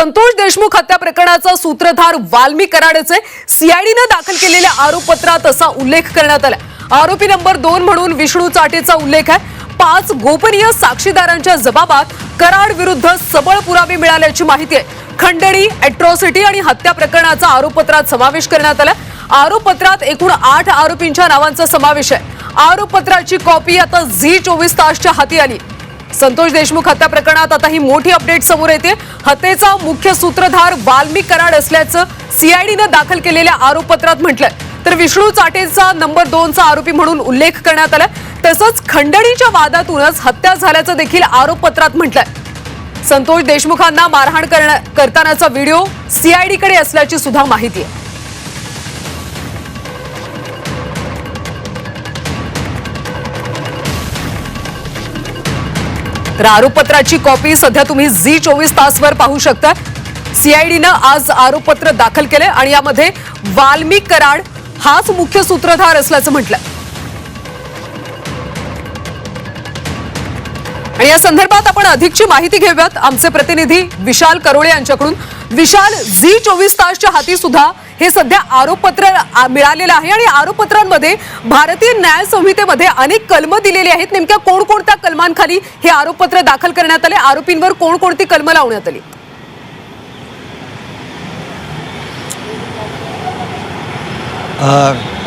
संतोष देशमुख हत्या प्रकरणाचा सूत्रधार वाल्मी कराडचे सीआयडीनं दाखल केलेल्या आरोपपत्रात असा उल्लेख करण्यात आला आरोपी नंबर दोन म्हणून विष्णू चाटेचा उल्लेख आहे. पाच गोपनीय साक्षीदारांच्या जबाबात कराड विरुद्ध सबळ पुरावे मिळाल्याची माहिती आहे. खंडणी अॅट्रॉसिटी आणि हत्या प्रकरणाचा आरोपपत्रात समावेश करण्यात आला आरोपपत्रात एकूण आठ आरोपींच्या नावांचा समावेश आहे. आरोपपत्राची कॉपी आता झी चोवीस तासच्या हाती आली. संतोष देशमुख हत्या प्रकरणात आता ही मोठी अपडेट समोर येते. हत्येचा मुख्य सूत्रधार वाल्मिक कराड असल्याचं सीआयडीनं दाखल केलेल्या आरोपपत्रात म्हटलंय. तर विष्णू चाटेचा नंबर दोनचा आरोपी म्हणून उल्लेख करण्यात आलाय. तसंच खंडणीच्या वादातूनच हत्या झाल्याचं देखील आरोपपत्रात म्हटलंय. संतोष देशमुखांना मारहाण करण्या- करतानाचा व्हिडिओ सीआयडीकडे असल्याची सुद्धा माहिती आहे. तर आरोपपत्राची कॉपी सध्या तुम्ही झी चोवीस तासवर पाहू शकता. सीआयडीनं आज आरोपपत्र दाखल केले आणि यामध्ये वाल्मिक कराड हाच मुख्य सूत्रधार असल्याचं म्हटलं आणि या संदर्भात आपण अधिकची माहिती घेऊयात. आमचे प्रतिनिधी विशाल करोळे यांच्याकडून. विशाल झी चोवीस तासच्या हाती सुद्धा हे सध्या आरोपपत्र मिळालेलं आहे आणि आरोपपत्रांमध्ये भारतीय न्याय संहितेमध्ये अनेक कलम दिलेली आहेत. नेमक्या कोणकोणत्या कलमांखाली हे आरोपपत्र दाखल करण्यात आले? आरोपींवर कोणकोणती कलम लावण्यात आली?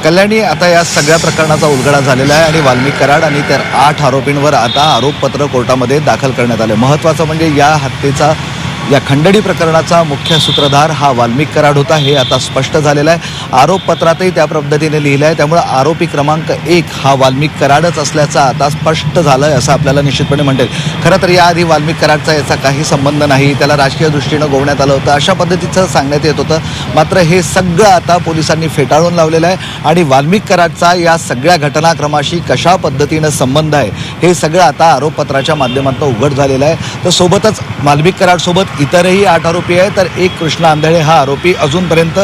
कल्याणी आता या सगळ्या प्रकरणाचा उलगडा झालेला आहे आणि वाल्मिक कराड आणि त्या आठ आरोपींवर आता आरोपपत्र कोर्टामध्ये दाखल करण्यात आले. महत्त्वाचं म्हणजे या हत्येचा या खंडणी प्रकरणाचा मुख्य सूत्रधार हा वाल्मिक कराड होता हे आता स्पष्ट झालेलं आहे. आरोपपत्रातही त्या पद्धतीने लिहिलं आहे त्यामुळं आरोपी क्रमांक एक हा वाल्मिक कराडच असल्याचं आता स्पष्ट झालं आहे असं आपल्याला निश्चितपणे म्हणता येईल. खरं तर याआधी वाल्मिक कराडचा याचा काही संबंध नाही त्याला राजकीय दृष्टीनं गोवण्यात आलं होतं अशा पद्धतीचं सांगण्यात येत होतं. मात्र हे सगळं आता पोलिसांनी फेटाळून लावलेलं आहे आणि वाल्मिक कराडचा या सगळ्या घटनाक्रमाशी कशा पद्धतीनं संबंध आहे हे सगळं आता आरोपपत्राच्या माध्यमातून उघड झालेलं आहे. तर सोबतच वाल्मिक कराडसोबत इतरही आठ आरोपी आहे तर एक कृष्णा आंधळे हा आरोपी अजूनपर्यंत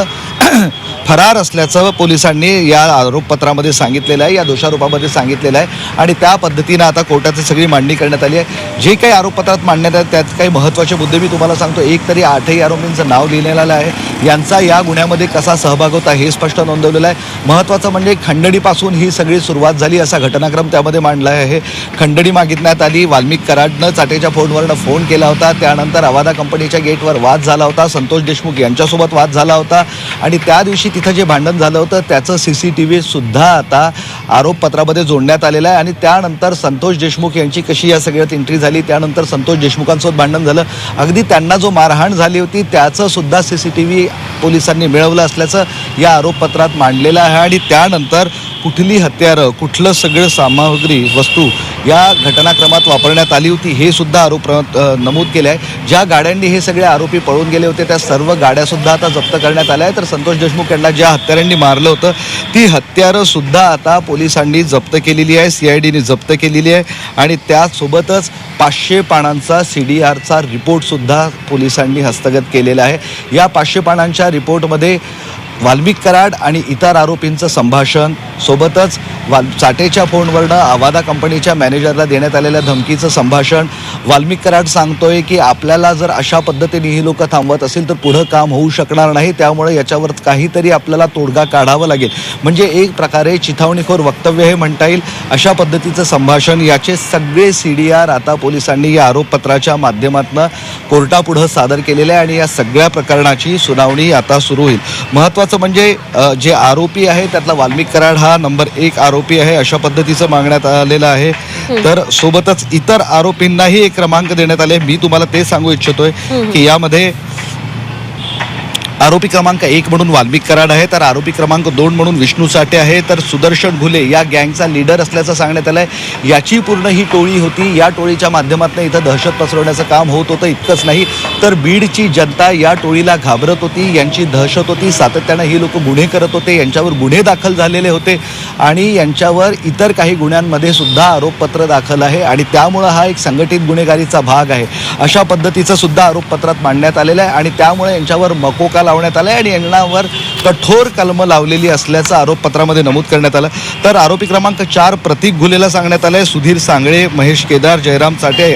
फरार असल्याचं पोलिसांनी या आरोपपत्रामध्ये सांगितलेलं आहे या दोषारोपामध्ये सांगितलेलं आहे. आणि त्या पद्धतीनं आता कोर्टाची सगळी मांडणी करण्यात आली आहे. जे काही आरोपपत्रात मांडण्यात आहेत त्यात काही महत्त्वाचे मुद्दे मी तुम्हाला सांगतो. एक तरी आठही आरोपींचं नाव लिहिलेलं आहे. यांचा या गुन्ह्यामध्ये कसा सहभाग होता हे स्पष्ट नोंदवलेलं आहे. महत्त्वाचं म्हणजे खंडणीपासून ही सगळी सुरुवात झाली असा घटनाक्रम त्यामध्ये मांडला आहे. खंडणी मागितण्यात आली. वाल्मिक कराडनं चाटेच्या फोनवरनं फोन केला होता. त्यानंतर अवादा कंपनीच्या गेटवर वाद झाला होता. संतोष देशमुख यांच्यासोबत वाद झाला होता. आणि त्या दिवशी तिथं जे भांडण झालं होतं त्याचं सी सी टी व्हीसुद्धा आता आरोपपत्रामध्ये जोडण्यात आलेलं आहे. आणि त्यानंतर संतोष देशमुख यांची कशी या सगळ्यात एंट्री झाली त्यानंतर संतोष देशमुखांसोबत भांडण झालं. अगदी त्यांना जो मारहाण झाली होती त्याचंसुद्धा सी सी टी व्ही पोलिसांनी मिळवलं असल्याचं या आरोपपत्रात मांडलेलं आहे. आणि त्यानंतर कुठली हत्यारं कुठलं सगळं सामग्री वस्तू या घटनाक्रमात वापरण्यात आली होती. हे सुद्धा आरोप नमूद केलं आहे ज्या गाड्यांनी हे सगळे आरोपी पळून गेले होते त्या सर्व गाड्यासुद्धा आता जप्त करण्यात आल्या आहेत. तर संतोष देशमुख यांना ज्या हत्यारांनी मारलं होतं ती हत्यारं सुद्धा आता पोलिसांनी जप्त केलेली आहे सी आय डीने जप्त केलेली आहे. आणि त्यासोबतच पाचशे पानांचा सी डी आरचा रिपोर्टसुद्धा पोलिसांनी हस्तगत केलेला आहे. या पाचशे पानांच्या रिपोर्टमध्ये वाल्मिक कराड आणि इतर आरोपींचं संभाषण. सोबतच वाल चाटेच्या फोनवरनं आवादा कंपनीच्या मॅनेजरला देण्यात आलेल्या धमकीचं संभाषण. वाल्मिक कराड सांगतोय की आपल्याला जर अशा पद्धतीने ही लोकं थांबवत असेल तर पुढं काम होऊ शकणार नाही. त्यामुळे याच्यावर काहीतरी आपल्याला तोडगा काढावा लागेल. म्हणजे एक प्रकारे चिथावणीखोर वक्तव्य हे म्हणता येईल. अशा पद्धतीचं संभाषण याचे सगळे सी डी आर आता पोलिसांनी या आरोपपत्राच्या माध्यमातून कोर्टापुढं सादर केलेलं आहे आणि या सगळ्या प्रकरणाची सुनावणी आता सुरू होईल. महत्त्वाचं म्हणजे अ, जे आरोपी आहे त्यातला वाल्मिक कराड हा नंबर एक आरोपी आहे अशा पद्धतीचं मागण्यात आलेलं आहे. तर सोबतच इतर आरोपींनाही एक क्रमांक देण्यात आले. मी तुम्हाला ते सांगू इच्छितोय की यामध्ये आरोपी क्रमांक एक म्हणून वाल्मिक कराड आहे. तर आरोपी क्रमांक दोन म्हणून विष्णू साठे आहे. तर सुदर्शन घुले या गँगचा लीडर असल्याचं सांगण्यात आलं आहे याची पूर्ण ही टोळी होती. या टोळीच्या माध्यमातून इथं दहशत पसरवण्याचं काम होत होतं इतकंच नाही. तर बीडची जनता या टोळीला घाबरत होती. यांची दहशत होती. सातत्यानं ही लोक गुन्हे करत होते. यांच्यावर गुन्हे दाखल झालेले होते. आणि यांच्यावर इतर काही गुन्ह्यांमध्ये सुद्धा आरोपपत्र दाखल आहे. आणि त्यामुळं हा एक संघटित गुन्हेगारीचा भाग आहे. अशा पद्धतीचं सुद्धा आरोपपत्रात मांडण्यात आलेलं आहे. आणि त्यामुळे यांच्यावर मकोकाला लावण्यात आला आणि यांनावर कठोर कलमं लावलेली असल्याचं आरोपपत्रामध्ये नमूद करण्यात आलं. तर आरोपी क्रमांक चार प्रतीक घुलेला सांगण्यात आलं आहे सुधीर सांगळे महेश केदार जयराम चाटे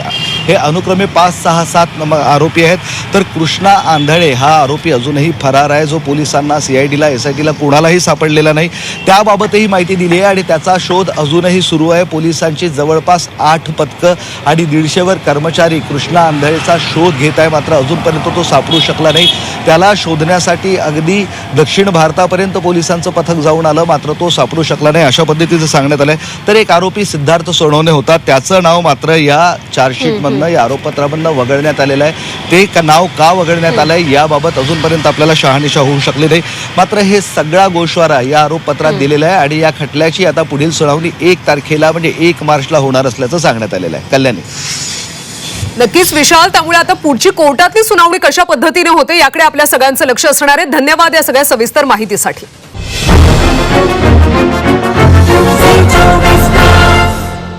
हे अनुक्रमे पाच सहा सात आरोपी आहेत. तर कृष्णा आंधळे हा आरोपी अजूनही फरार आहे. जो पोलिसांना सी आय डीला एस आय टीला कोणालाही सापडलेला नाही. त्याबाबतही माहिती दिली आहे आणि त्याचा शोध अजूनही सुरू आहे. पोलिसांची जवळपास आठ पथकं आणि दीडशेवर कर्मचारी कृष्णा आंधळेचा शोध घेत आहे. मात्र अजूनपर्यंत तो सापडू शकला नाही. त्याला शोधण्यासाठी अगदी दक्षिण भारतापर्यंत पोलिसांचं पथक जाऊन आलं. मात्र तो सापडू शकला नाही अशा पद्धतीचं सांगण्यात आलंय. तर एक आरोपी सिद्धार्थ सोनवणे होता. त्याचं नाव मात्र या चार्जशीटमधनं या आरोपपत्रामधनं वगळण्यात आलेलं आहे. ते का नाव का वगळण्यात आलंय याबाबत अजूनपर्यंत आपल्याला शहानिशा होऊ शकली नाही. मात्र हे सगळा गोषवारा या आरोपपत्रात दिलेला आहे आणि या खटल्याची आता पुढील सुनावणी एक तारखेला म्हणजे एक मार्चला होणार असल्याचं सांगण्यात आलेलं आहे. कल्याणी. नक्कीच विशाल त्यामुळे आता पुढची कोर्टातली सुनावणी कशा पद्धतीने होते याकडे आपल्या सगळ्यांचं लक्ष असणार आहे. धन्यवाद या सगळ्या सविस्तर माहितीसाठी.